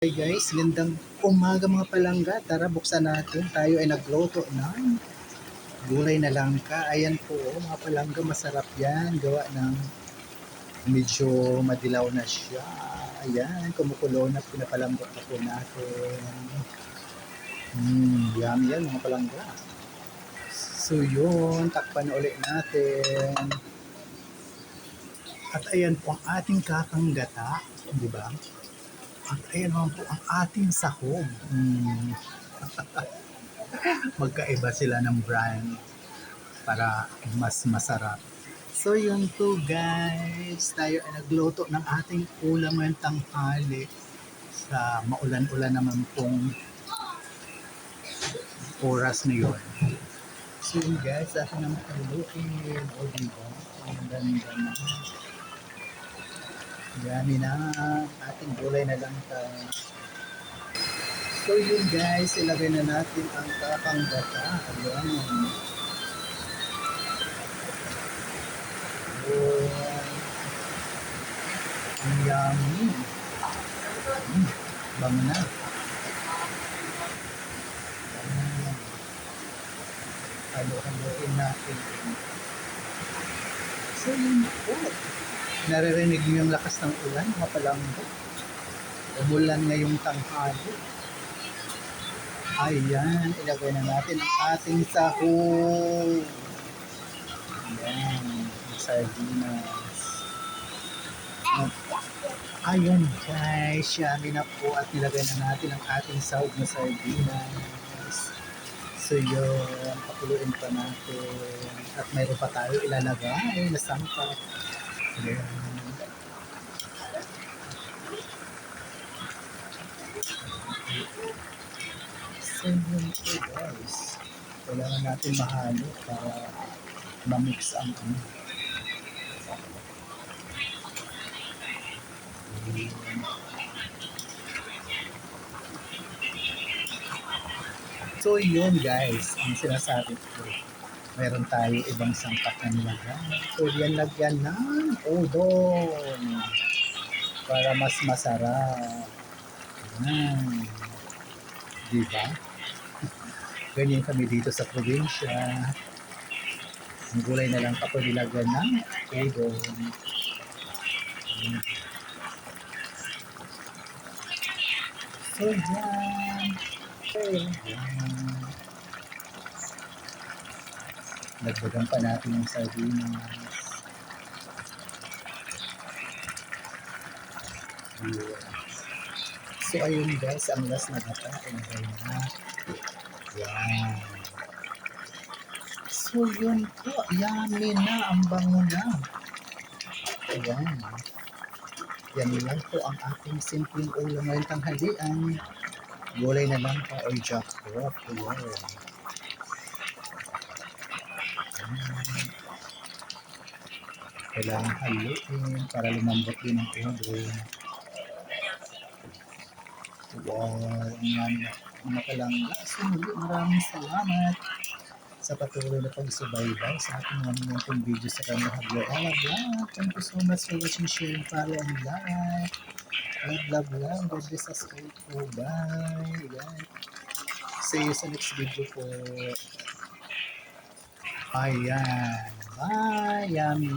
Hey guys, gandang umaga mga palangga. Tara, buksan natin. Tayo ay nagluto ng gulay na langka. Ayan po, oh, mga palangga, masarap yan. Gawa ng medyo madilaw na siya. Ayan, kumukulo na, pinapalambot na po natin. Hmm, yummy yan mga palangga. So yun, takpan na ulit natin. At ayan po ang ating kakanggata, di ba? At ayan naman po ang ating sahog. Mm. Magkaiba sila ng brand para mas masarap. So yun po guys, tayo ay nagluto ng ating ulam ngayong tanghali sa maulan-ulan naman pong oras na yun. So guys, ating naman paluin. O diba? Ang ganda na. Yummy na ating gulay na lang ta. So yun guys, ilagay na natin ang kakanggata. Ayan. Ayan. Ang yummy. Mm, bango na. Halo-haloin natin. So yun po. Naririnig niyo yung lakas ng ulan, mga palanggo. Umulan ngayong tanghali. Ayan, ilagay na natin ang ating sahog. Ayan, sardinas. Ayun guys, yummy na po at nilagay na natin ang ating sahog na sardinas. So yun, pakuluin pa natin. At mayroon pa tayo ilalagay na sangkap. So guys. Kailangan natin mahalo para ma-mix ang ano. So yun guys, ang sinasabi ko, meron tayo ibang sangkap na nilagay. So yan lagyan ng udon para mas masarap. Yan. Di ba? Ganyan kami dito sa probinsya. Ang gulay na lang kapag nilagyan ng udon. So yan. Yan. Dagdagan pa natin yung sardinas. Yes. So ayun guys, ang last na gata, ilagay na. Yan. So yun po, yummy na, ang bango na. Ayan. Yan lang po ang ating simpleng ulam ngayong tanghalian. Gulay na lang pa or jackpot. Ayan. Kailangan haluin para lumambot din ang ulo. Wow, yan. Mga kalangga. So, muli, maraming salamat sa patuloy na pagsubaybay sa ating mga munting video sa kanyang Haglo Ala Vlog. Thank you so much for watching, sharing, follow, and like. Love, love, love. God bless us all po. Bye. Yan. See you sa next video po. Ayan. Bye. Yummy.